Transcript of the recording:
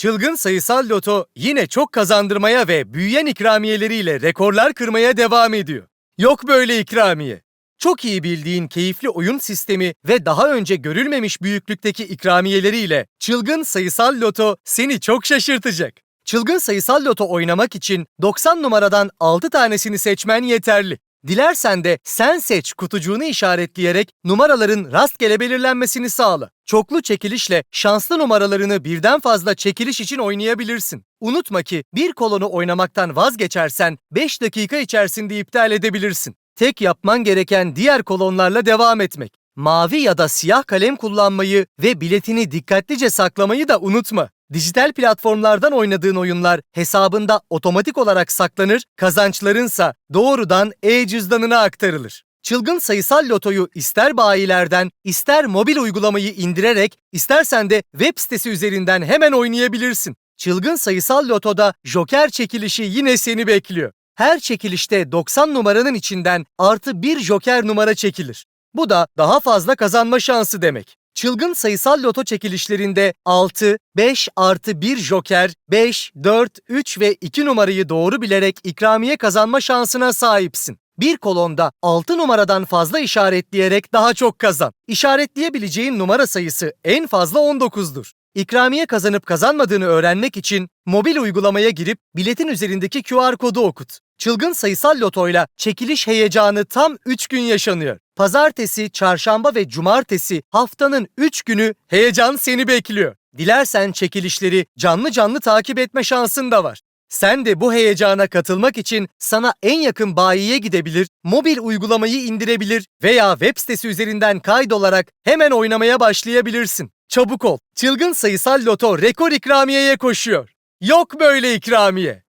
Çılgın sayısal loto yine çok kazandırmaya ve büyüyen ikramiyeleriyle rekorlar kırmaya devam ediyor. Yok böyle ikramiye. Çok iyi bildiğin keyifli oyun sistemi ve daha önce görülmemiş büyüklükteki ikramiyeleriyle çılgın sayısal loto seni çok şaşırtacak. Çılgın sayısal loto oynamak için 90 numaradan 6 tanesini seçmen yeterli. Dilersen de sen seç kutucuğunu işaretleyerek numaraların rastgele belirlenmesini sağla. Çoklu çekilişle şanslı numaralarını birden fazla çekiliş için oynayabilirsin. Unutma ki bir kolonu oynamaktan vazgeçersen 5 dakika içerisinde iptal edebilirsin. Tek yapman gereken diğer kolonlarla devam etmek. Mavi ya da siyah kalem kullanmayı ve biletini dikkatlice saklamayı da unutma. Dijital platformlardan oynadığın oyunlar hesabında otomatik olarak saklanır, kazançlarınsa doğrudan e-cüzdanına aktarılır. Çılgın sayısal lotoyu ister bayilerden, ister mobil uygulamayı indirerek, istersen de web sitesi üzerinden hemen oynayabilirsin. Çılgın sayısal lotoda joker çekilişi yine seni bekliyor. Her çekilişte 90 numaranın içinden artı bir joker numara çekilir. Bu da daha fazla kazanma şansı demek. Çılgın sayısal loto çekilişlerinde 6, 5 artı 1 joker, 5, 4, 3 ve 2 numarayı doğru bilerek ikramiye kazanma şansına sahipsin. Bir kolonda 6 numaradan fazla işaretleyerek daha çok kazan. İşaretleyebileceğin numara sayısı en fazla 19'dur. İkramiye kazanıp kazanmadığını öğrenmek için mobil uygulamaya girip biletin üzerindeki QR kodu okut. Çılgın sayısal lotoyla çekiliş heyecanı tam 3 gün yaşanıyor. Pazartesi, çarşamba ve cumartesi haftanın 3 günü heyecan seni bekliyor. Dilersen çekilişleri canlı canlı takip etme şansın da var. Sen de bu heyecana katılmak için sana en yakın bayiye gidebilir, mobil uygulamayı indirebilir veya web sitesi üzerinden kaydolarak hemen oynamaya başlayabilirsin. Çabuk ol. Çılgın sayısal loto rekor ikramiyeye koşuyor. Yok böyle ikramiye.